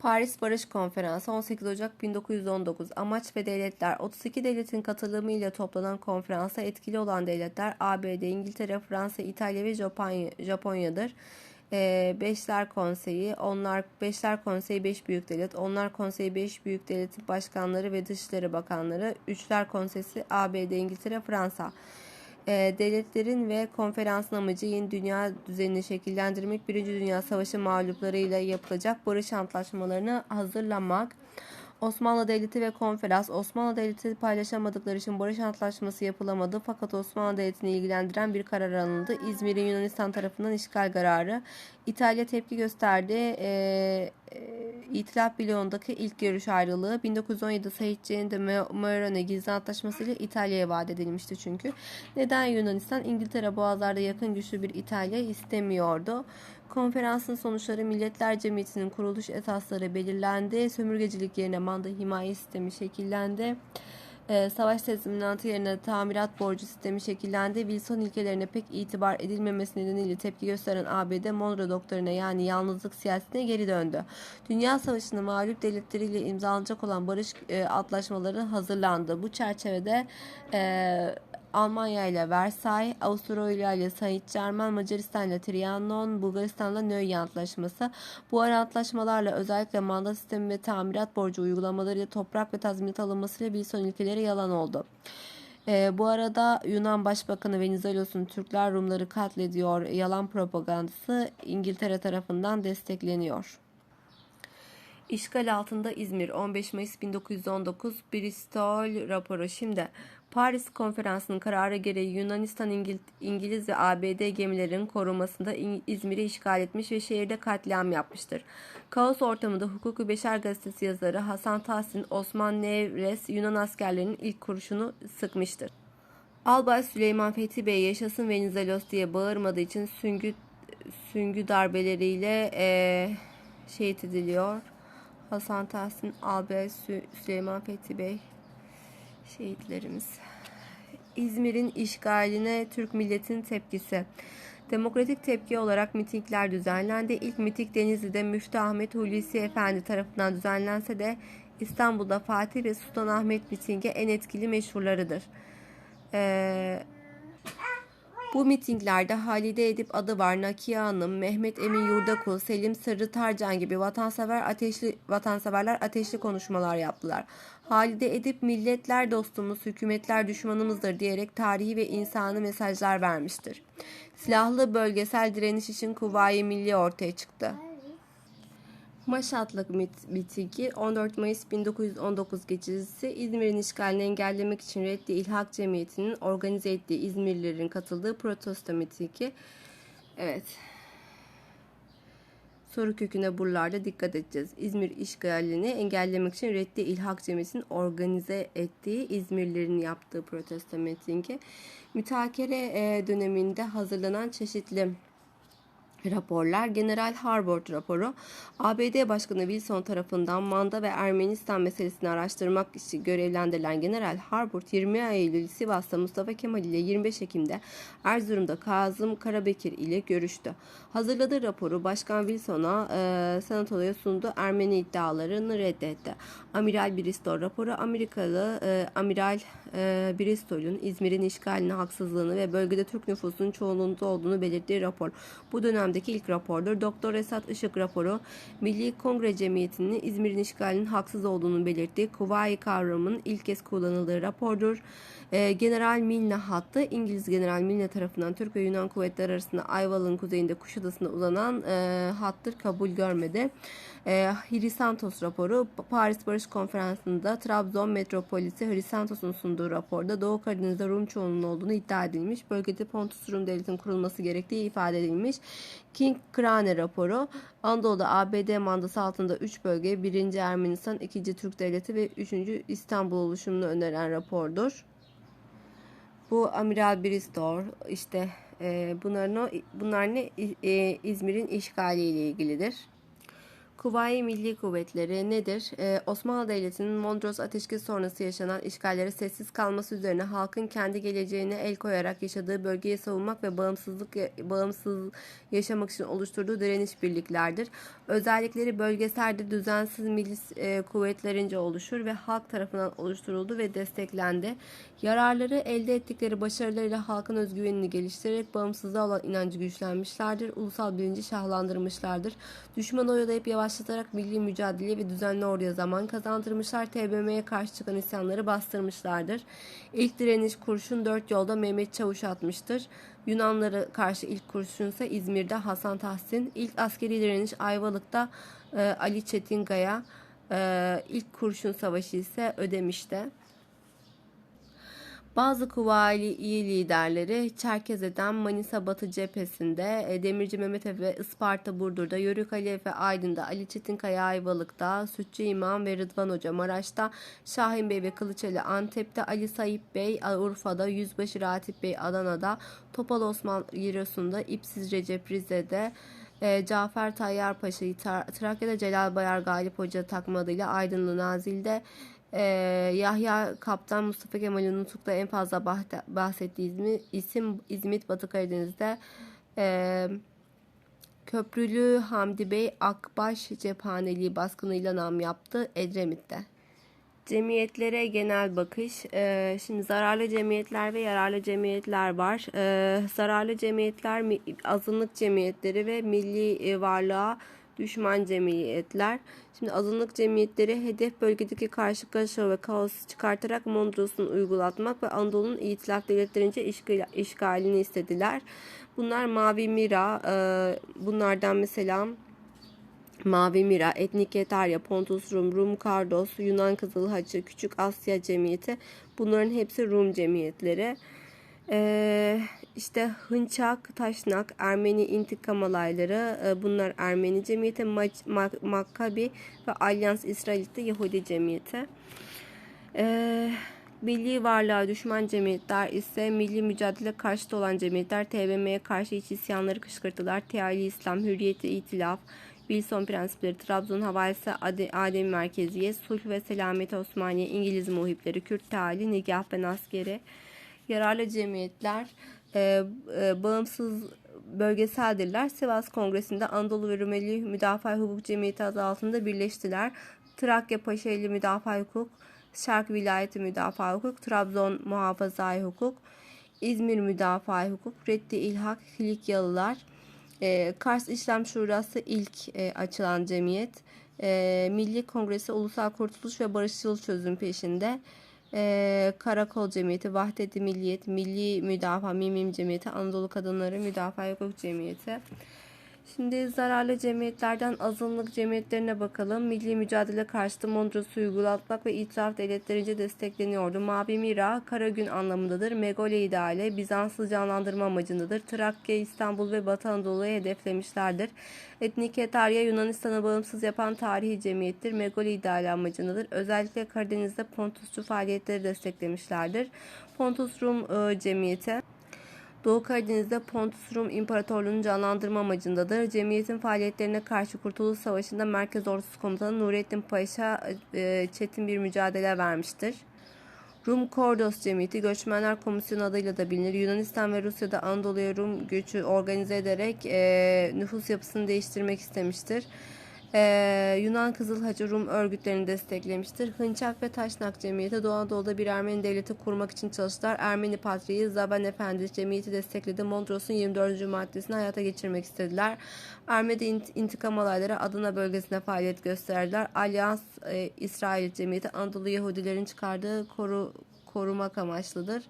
Paris Barış Konferansı 18 Ocak 1919 Amaç ve devletler 32 devletin katılımıyla toplanan konferansa etkili olan devletler ABD, İngiltere, Fransa, İtalya ve Japonya, Japonya'dır. Ee, Beşler Konseyi, onlar Beşler Konseyi 5 büyük devlet, onlar konseyi 5 büyük devletin başkanları ve dışişleri bakanları, Üçler Konseysi ABD, İngiltere, Fransa. Ee, devletlerin ve konferansın amacı yeni dünya düzenini şekillendirmek, Birinci Dünya Savaşı mağluplarıyla yapılacak barış antlaşmalarını hazırlamak. Osmanlı Devleti ve konferans Osmanlı Devleti paylaşamadıkları için barış antlaşması yapılamadı fakat Osmanlı Devleti'ni ilgilendiren bir karar alındı. İzmir'in Yunanistan tarafından işgal kararı. İtalya tepki gösterdi. Ee, İtilaf bloğundaki ilk görüş ayrılığı 1917 Saitçi'nin de Morone gizli antlaşması İtalya'ya vaat edilmişti çünkü. Neden Yunanistan? İngiltere boğazlarda yakın güçlü bir İtalya istemiyordu. Konferansın sonuçları Milletler Cemiyeti'nin kuruluş esasları belirlendi. Sömürgecilik yerine manda himaye sistemi şekillendi. Ee, savaş tezminatı yerine tamirat borcu sistemi şekillendi. Wilson ilkelerine pek itibar edilmemesi nedeniyle tepki gösteren ABD Monroe doktorine yani yalnızlık siyasetine geri döndü. Dünya Savaşı'nın mağlup devletleriyle imzalanacak olan barış e, antlaşmaları hazırlandı. Bu çerçevede e, Almanya ile Versay, Avusturya ile Saint Germain, Macaristan ile Trianon, Bulgaristan ile Nöy Antlaşması. Bu ara antlaşmalarla özellikle manda sistemi ve tamirat borcu uygulamalarıyla toprak ve tazminat alınmasıyla bir son ilkeleri yalan oldu. E, bu arada Yunan Başbakanı Venizelos'un Türkler Rumları katlediyor yalan propagandası İngiltere tarafından destekleniyor. İşgal altında İzmir 15 Mayıs 1919 Bristol raporu. Şimdi Paris Konferansı'nın kararı gereği Yunanistan, İngil İngiliz ve ABD gemilerin korumasında İzmir'i işgal etmiş ve şehirde katliam yapmıştır. Kaos ortamında Hukuku Beşer Gazetesi yazarı Hasan Tahsin Osman Nevres Yunan askerlerinin ilk kurşunu sıkmıştır. Albay Süleyman Fethi Bey yaşasın Venizelos diye bağırmadığı için süngü, süngü darbeleriyle ee, şehit ediliyor. Hasan Tahsin, Albay Süleyman Fethi Bey şehitlerimiz. İzmir'in işgaline Türk milletin tepkisi. Demokratik tepki olarak mitingler düzenlendi. İlk miting Denizli'de Müftü Ahmet Hulusi Efendi tarafından düzenlense de İstanbul'da Fatih ve Sultan Ahmet mitingi en etkili meşhurlarıdır. Ee, bu mitinglerde Halide Edip adı var, Nakiye Hanım, Mehmet Emin Yurdakul, Selim Sırrı Tarcan gibi vatansever ateşli vatanseverler ateşli konuşmalar yaptılar. Halide Edip milletler dostumuz, hükümetler düşmanımızdır diyerek tarihi ve insani mesajlar vermiştir. Silahlı bölgesel direniş için Kuvayi Milli ortaya çıktı. Maşatlık mitingi 14 Mayıs 1919 gecesi İzmir'in işgalini engellemek için Reddi İlhak Cemiyeti'nin organize ettiği İzmirlilerin katıldığı protesto mitingi. Evet. Soru köküne buralarda dikkat edeceğiz. İzmir işgalini engellemek için Reddi İlhak Cemiyeti'nin organize ettiği İzmirlilerin yaptığı protesto mitingi. Mütakere döneminde hazırlanan çeşitli raporlar General Harbord raporu ABD Başkanı Wilson tarafından Manda ve Ermenistan meselesini araştırmak için görevlendirilen General Harbord 20 Eylül Sivas'ta Mustafa Kemal ile 25 Ekim'de Erzurum'da Kazım Karabekir ile görüştü. Hazırladığı raporu Başkan Wilson'a e, senatoya sundu. Ermeni iddialarını reddetti. Amiral Bristol raporu Amerikalı e, Amiral e, Bristol'un İzmir'in işgalini, haksızlığını ve bölgede Türk nüfusunun çoğunluğunda olduğunu belirttiği rapor. Bu dönemdeki ilk rapordur. Doktor Esat Işık raporu Milli Kongre Cemiyeti'nin İzmir'in işgalinin haksız olduğunu belirttiği Kuvayi kavramının ilk kez kullanıldığı rapordur. E, General Milne hattı İngiliz General Milne tarafından Türk ve Yunan kuvvetleri arasında Ayvalık'ın kuzeyinde Kuşadası'nda uzanan e, hattır kabul görmedi. E, Hrisantos raporu Paris Barış Konferansı'nda Trabzon Metropolisi Hrisantos'un sunduğu raporda Doğu Karadeniz'de Rum çoğunluğu olduğunu iddia edilmiş. Bölgede Pontus Rum devletinin kurulması gerektiği ifade edilmiş. King Krane raporu Anadolu'da ABD mandası altında 3 bölge 1. Ermenistan, 2. Türk Devleti ve 3. İstanbul oluşumunu öneren rapordur. Bu Amiral Bristol işte e, bunların o, bunlar ne e, İzmir'in işgali ile ilgilidir. Kuvayi Milli Kuvvetleri nedir? Ee, Osmanlı Devleti'nin Mondros Ateşkes sonrası yaşanan işgallere sessiz kalması üzerine halkın kendi geleceğine el koyarak yaşadığı bölgeyi savunmak ve bağımsızlık bağımsız yaşamak için oluşturduğu direniş birliklerdir. Özellikleri bölgeseldir, düzensiz milis e, kuvvetlerince oluşur ve halk tarafından oluşturuldu ve desteklendi. Yararları elde ettikleri başarılarıyla halkın özgüvenini geliştirerek bağımsızlığa olan inancı güçlenmişlerdir. Ulusal bilinci şahlandırmışlardır. Düşmanı oyalayıp yavaşlatarak milli mücadele ve düzenli orduya zaman kazandırmışlar. TBMM'ye karşı çıkan isyanları bastırmışlardır. İlk direniş kurşun dört yolda Mehmet Çavuş atmıştır. Yunanlara karşı ilk kurşun ise İzmir'de Hasan Tahsin. İlk askeri direniş Ayvalık'ta e, Ali Çetinkaya. E, ilk kurşun savaşı ise Ödemiş'te. Bazı kuvayi liderleri Çerkeze'den Manisa Batı cephesinde, e, Demirci Mehmet Efe, Isparta Burdur'da, Yörük Ali Efe Aydın'da, Ali Çetinkaya Ayvalık'ta, Sütçü İmam ve Rıdvan Hoca Maraş'ta, Şahin Bey ve Kılıçeli Antep'te, Ali Sayıp Bey Urfa'da, Yüzbaşı Ratip Bey Adana'da, Topal Osman Giresun'da, İpsiz Recep Rize'de, e, Cafer Tayyar Paşa'yı Trakya'da Celal Bayar Galip Hoca takma adıyla Aydınlı Nazil'de ee, Yahya Kaptan Mustafa Kemal'in Nutuk'ta en fazla bahsettiği ismi, isim İzmit Batı Karadeniz'de e, Köprülü Hamdi Bey Akbaş cephaneliği baskınıyla nam yaptı Edremit'te. Cemiyetlere genel bakış. Ee, şimdi zararlı cemiyetler ve yararlı cemiyetler var. Ee, zararlı cemiyetler azınlık cemiyetleri ve milli e, varlığa düşman cemiyetler. Şimdi azınlık cemiyetleri hedef bölgedeki karşı karşıya ve kaosu çıkartarak Mondros'un uygulatmak ve Anadolu'nun itilaf devletlerince işgal, işgalini istediler. Bunlar Mavi Mira, e, bunlardan mesela Mavi Mira, Etnik Etarya, Pontus Rum, Rum Kardos, Yunan Kızıl Hacı, Küçük Asya Cemiyeti bunların hepsi Rum cemiyetleri. Ee, işte Hınçak, Taşnak, Ermeni intikam alayları e, bunlar Ermeni cemiyeti, Makkabi ve Alyans İsrail'de Yahudi cemiyeti. Ee, milli varlığa düşman cemiyetler ise milli mücadele karşıtı olan cemiyetler TBM'ye karşı iç isyanları kışkırttılar. Teali İslam, Hürriyeti İtilaf, Wilson prensipleri, Trabzon havalisi, Adem merkeziye, sulh ve selamet Osmaniye, İngiliz muhipleri, Kürt tali, Nigah ve askeri, yararlı cemiyetler, e, e, bağımsız bölgeseldirler. Sivas Kongresi'nde Anadolu ve Rumeli Müdafaa Hukuk Cemiyeti adı altında birleştiler. Trakya Paşaeli Müdafaa Hukuk, Şark Vilayeti Müdafaa Hukuk, Trabzon Muhafaza Hukuk, İzmir Müdafaa Hukuk, Reddi İlhak, Kilikyalılar, e, Kars İşlem Şurası ilk e, açılan cemiyet, e, Milli Kongresi Ulusal Kurtuluş ve Barışçıl Çözüm peşinde e, Karakol Cemiyeti, Vahdet-i Milliyet, Milli Müdafaa, Mimim Cemiyeti, Anadolu Kadınları Müdafaa Hukuk Cemiyeti. Şimdi zararlı cemiyetlerden azınlık cemiyetlerine bakalım. Milli mücadele karşıtı Mondros'u uygulatmak ve itiraf devletlerince destekleniyordu. Mavi Mira, kara gün anlamındadır. Megole ideale, Bizanslı canlandırma amacındadır. Trakya, İstanbul ve Batı Anadolu'yu hedeflemişlerdir. Etnik Etarya, Yunanistan'a bağımsız yapan tarihi cemiyettir. Megole ideale amacındadır. Özellikle Karadeniz'de Pontusçu faaliyetleri desteklemişlerdir. Pontus Rum e, Cemiyeti Doğu Karadeniz'de Pontus Rum İmparatorluğu'nu canlandırma amacındadır. Cemiyetin faaliyetlerine karşı Kurtuluş Savaşı'nda Merkez Ordusu Komutanı Nurettin Paşa e, çetin bir mücadele vermiştir. Rum Kordos Cemiyeti Göçmenler Komisyonu adıyla da bilinir. Yunanistan ve Rusya'da Anadolu'ya Rum göçü organize ederek e, nüfus yapısını değiştirmek istemiştir. Ee, Yunan Kızıl Hacı Rum örgütlerini desteklemiştir. Hınçak ve Taşnak Cemiyeti Doğu Anadolu'da bir Ermeni devleti kurmak için çalıştılar. Ermeni Patriği Zaban Efendi Cemiyeti destekledi. Mondros'un 24. maddesini hayata geçirmek istediler. Ermeni intikam olayları Adana bölgesinde faaliyet gösterdiler. Alyans e, İsrail Cemiyeti Anadolu Yahudilerin çıkardığı koru, korumak amaçlıdır.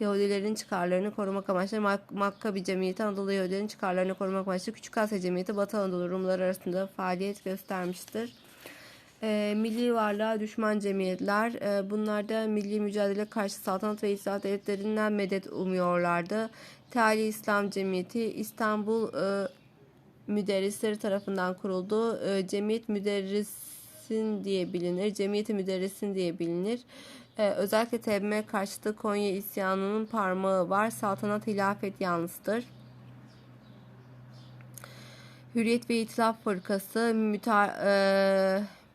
Yahudilerin çıkarlarını korumak amaçlı Mak Makkabi Cemiyeti Anadolu Yahudilerin çıkarlarını korumak amaçlı Küçük Asya Cemiyeti Batı Anadolu Rumları arasında faaliyet göstermiştir. E, milli varlığa düşman cemiyetler. E, bunlarda milli mücadele karşı saltanat ve islahat devletlerinden medet umuyorlardı. Teali İslam Cemiyeti İstanbul e, müderrisleri tarafından kuruldu. E, cemiyet müderrisin diye bilinir. Cemiyeti müderrisin diye bilinir. Ee, özellikle TBMM karşıtı Konya isyanının parmağı var. Saltanat hilafet yanlısıdır. Hürriyet ve İtilaf Fırkası müta, e,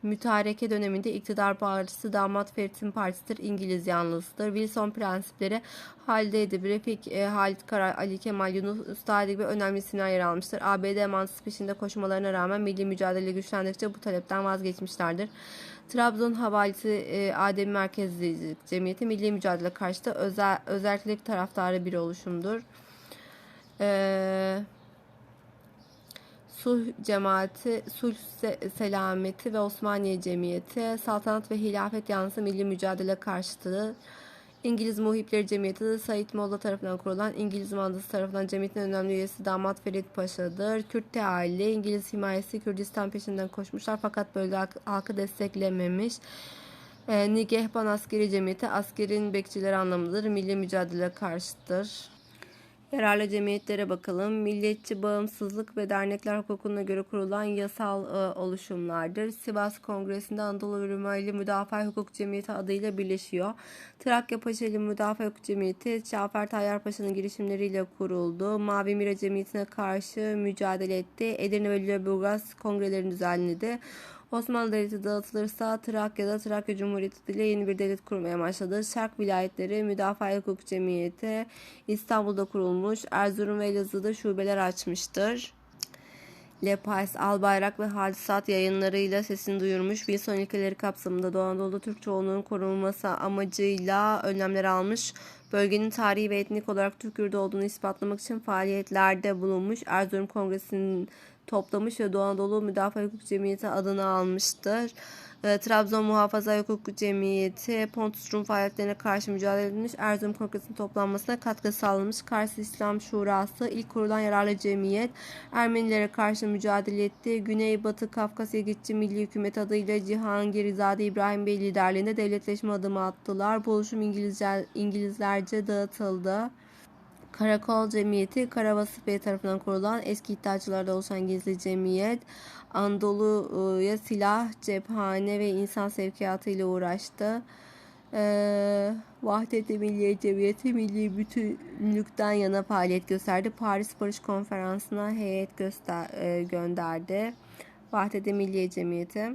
mütareke döneminde iktidar partisi Damat Ferit'in partisidir. İngiliz yanlısıdır. Wilson prensipleri Halide Edip, Refik e, Halit Karar, Ali Kemal, Yunus Ustadi gibi önemli isimler yer almıştır. ABD emansız peşinde koşmalarına rağmen milli mücadele güçlendikçe bu talepten vazgeçmişlerdir. Trabzon Havalisi e, Adem Merkezli Cemiyeti milli mücadele karşıtı özel, özellik taraftarı bir oluşumdur. Eee Sulh Cemaati, Sulh Selameti ve Osmaniye Cemiyeti, Saltanat ve Hilafet yanlısı milli mücadele karşıtı İngiliz Muhipleri Cemiyeti Said Molla tarafından kurulan İngiliz mandası tarafından cemiyetin önemli üyesi Damat Ferit Paşa'dır. Kürt teali İngiliz himayesi Kürdistan peşinden koşmuşlar fakat bölge halkı desteklememiş. E, Nigehban Askeri Cemiyeti askerin bekçileri anlamındadır. Milli mücadele karşıtır. Yararlı cemiyetlere bakalım. Milliyetçi bağımsızlık ve dernekler hukukuna göre kurulan yasal e, oluşumlardır. Sivas Kongresi'nde Anadolu Rumeli Müdafaa Hukuk Cemiyeti adıyla birleşiyor. Trakya Paşalı Müdafaa Hukuk Cemiyeti Cafer Tayyar Paşa'nın girişimleriyle kuruldu. Mavi Mira Cemiyeti'ne karşı mücadele etti. Edirne ve Lüleburgaz kongrelerini düzenledi. Osmanlı Devleti dağıtılırsa Trakya'da Trakya Cumhuriyeti ile yeni bir devlet kurmaya başladı. Şark vilayetleri Müdafaa Hukuk Cemiyeti İstanbul'da kurulmuş. Erzurum ve Elazığ'da şubeler açmıştır. Lepais, Albayrak ve Hadisat yayınlarıyla sesini duyurmuş. Wilson ilkeleri kapsamında Doğu Anadolu Türk çoğunluğunun korunması amacıyla önlemler almış. Bölgenin tarihi ve etnik olarak Türk yurdu olduğunu ispatlamak için faaliyetlerde bulunmuş. Erzurum Kongresi'nin toplamış ve Doğu Anadolu Müdafaa Hukuk Cemiyeti adını almıştır. E, Trabzon Muhafaza Hukuk Cemiyeti Pontus Rum faaliyetlerine karşı mücadele edilmiş. Erzurum Kongresi'nin toplanmasına katkı sağlamış. Kars İslam Şurası ilk kurulan yararlı cemiyet Ermenilere karşı mücadele etti. Güneybatı Kafkasya Geçici Milli Hükümet adıyla Cihangir Zade İbrahim Bey liderliğinde devletleşme adımı attılar. Bu İngilizce, İngilizlerce dağıtıldı. Karakol Cemiyeti Karavası Bey tarafından kurulan eski iddiaçılarda oluşan gizli cemiyet Anadolu'ya silah, cephane ve insan sevkiyatı ile uğraştı. Ee, Vahdet-i Milliye Cemiyeti milli bütünlükten yana faaliyet gösterdi. Paris Barış Konferansı'na heyet göster e, gönderdi. Vahdet-i Milliye Cemiyeti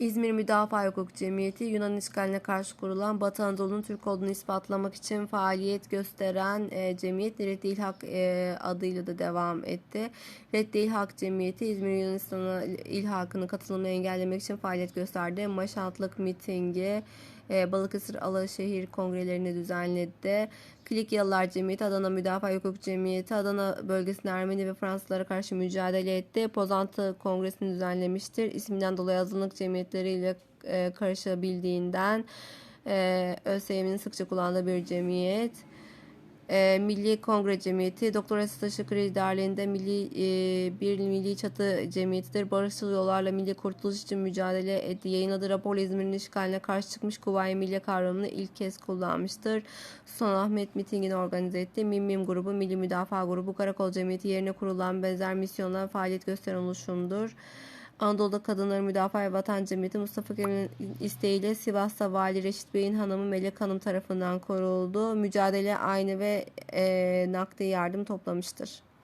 İzmir Müdafaa Hukuk Cemiyeti Yunan işgaline karşı kurulan Batı Anadolu'nun Türk olduğunu ispatlamak için faaliyet gösteren e, cemiyet Reddi İlhak e, adıyla da devam etti. Reddi İlhak Cemiyeti İzmir Yunanistan'a ilhakını katılımını engellemek için faaliyet gösterdi. Maşantlık mitingi, e, Balıkesir Alaşehir kongrelerini düzenledi. Klikyalılar Cemiyeti, Adana Müdafaa Hukuk Cemiyeti, Adana bölgesinde Ermeni ve Fransızlara karşı mücadele etti. Pozantı Kongresi'ni düzenlemiştir. İsminden dolayı azınlık cemiyetleriyle e, karışabildiğinden e, ÖSYM'nin sıkça kullandığı bir cemiyet e, Milli Kongre Cemiyeti, Doktor Esat Şıkır liderliğinde milli, e, bir milli çatı cemiyetidir. Barışçıl yollarla milli kurtuluş için mücadele etti. Yayınladığı rapor İzmir'in işgaline karşı çıkmış Kuvayi Milli kavramını ilk kez kullanmıştır. Son Ahmet mitingini organize etti. Mim grubu, Milli Müdafaa grubu, Karakol Cemiyeti yerine kurulan benzer misyonlar faaliyet gösteren oluşumdur. Anadolu'da Kadınları Müdafaa ve Vatan Cemiyeti Mustafa Kemal'in isteğiyle Sivas'ta Vali Reşit Bey'in hanımı Melek Hanım tarafından kuruldu. Mücadele aynı ve e, nakdi yardım toplamıştır.